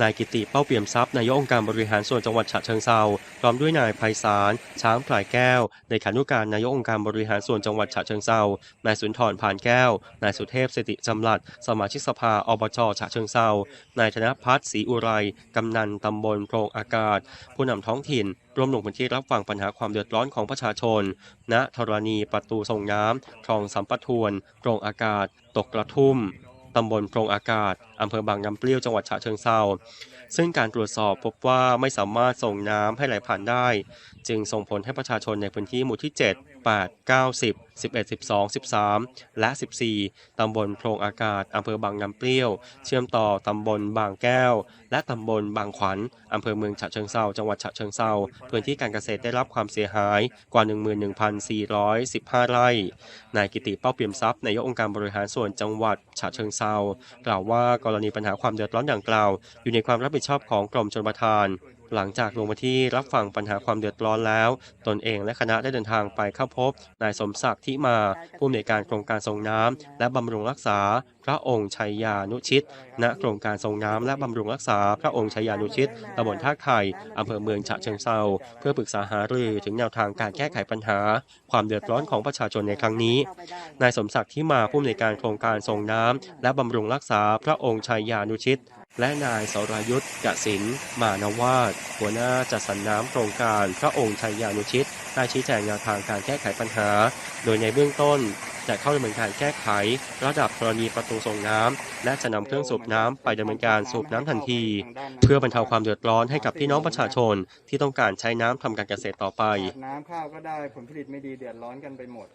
นายกิติเป้าเปี่ยมทรัพย์นายกองค์การบริหารส่วนจังหวัดฉะเชิงเทราพร้อมด้วยนายไพศาลช้างพลายแก้วในขานุการนายกองค์การบริหารส่วนจังหวัดฉะเชิงเทรานายสุนทรผ่านแก้ว นายสุเทพสติจำหลัดสมาชิกสภาอบจฉะเชิงเทรานายธนพัฒน์ศรีอุไรกำนันตำบลโพรงอากาศ ผู้นำท้องถิ่นร่วมลงพื้นที่รับฟังปัญหาความเดือดร้อนของประชาชน ณธรณีประตูส่งน้ำคลองสัมปทวนโพรงอากาศ ตกกระทุ่มตำบลโพรงอากาศ อำเภอบางน้ำเปรี้ยวจังหวัดฉะเชิงเทราซึ่งการตรวจสอบพบว่าไม่สามารถส่งน้ำให้ไหลผ่านได้ จึงส่งผลให้ประชาชนในพื้นที่หมู่ที่ 7 8 9 10 11 12 13 และ 14 ตำบลโพรงอากาศ อำเภอบางน้ำเปรี้ยว เชื่อมต่อตำบลบางแก้ว และตำบลบางขวัญ อำเภอเมืองฉะเชิงเทราจังหวัดฉะเชิงเทราพื้นที่การเกษตรได้รับความเสียหายกว่า 11,415 ไร่ นายกิติเป้าเปี่ยมทรัพย์นายกองค์การบริหารส่วนจังหวัดฉะเชิงเทรากล่าวว่ากรณีปัญหาความเดือดร้อนดังกล่าว อยู่ในความรับผิดชอบของกรมชลประทาน หลังจากลงมาที่รับฟังปัญหาความเดือดร้อนแล้ว ตนเองและคณะได้เดินทางไปเข้าพบ นายสมศักดิ์ทิมาผู้อำนวยการโครงการส่งน้ำและบำรุงรักษา พระองค์ชัยยานุชิต ณโครงการส่งน้ำและบำรุงรักษา พระองค์ชัยยานุชิตตำบลท่าไข่อำเภอเมืองฉะเชิงเทราเพื่อปรึกษาหารือถึงแนวทางการแก้ไขปัญหา ความเดือดร้อนของประชาชนในครั้งนี้ นายสมศักดิ์ที่มาผู้อำนวยการโครงการส่งน้ำและบำรุงรักษาพระองค์ชัยยานุชิต และนายสรายุทธกสินมานวาดหัวหน้าจัดสรรน้ำโครงการพระองค์ชัยยานุชิตได้ชี้แจงแนวทางการแก้ไขปัญหา โดยในเบื้องต้นจะเข้าดำเนินการแก้ไข ระดับกรณีประตูส่งน้ำและจะนำเครื่องสูบน้ำไปดำเนินการสูบน้ำทันที เพื่อบรรเทาความเดือดร้อนให้กับพี่น้องประชาชนที่ต้องการใช้น้ำทำการเกษตรต่อไปน้ำข้าวก็ได้ผลผลิตไม่ดีเดือดร้อนกันไปหมด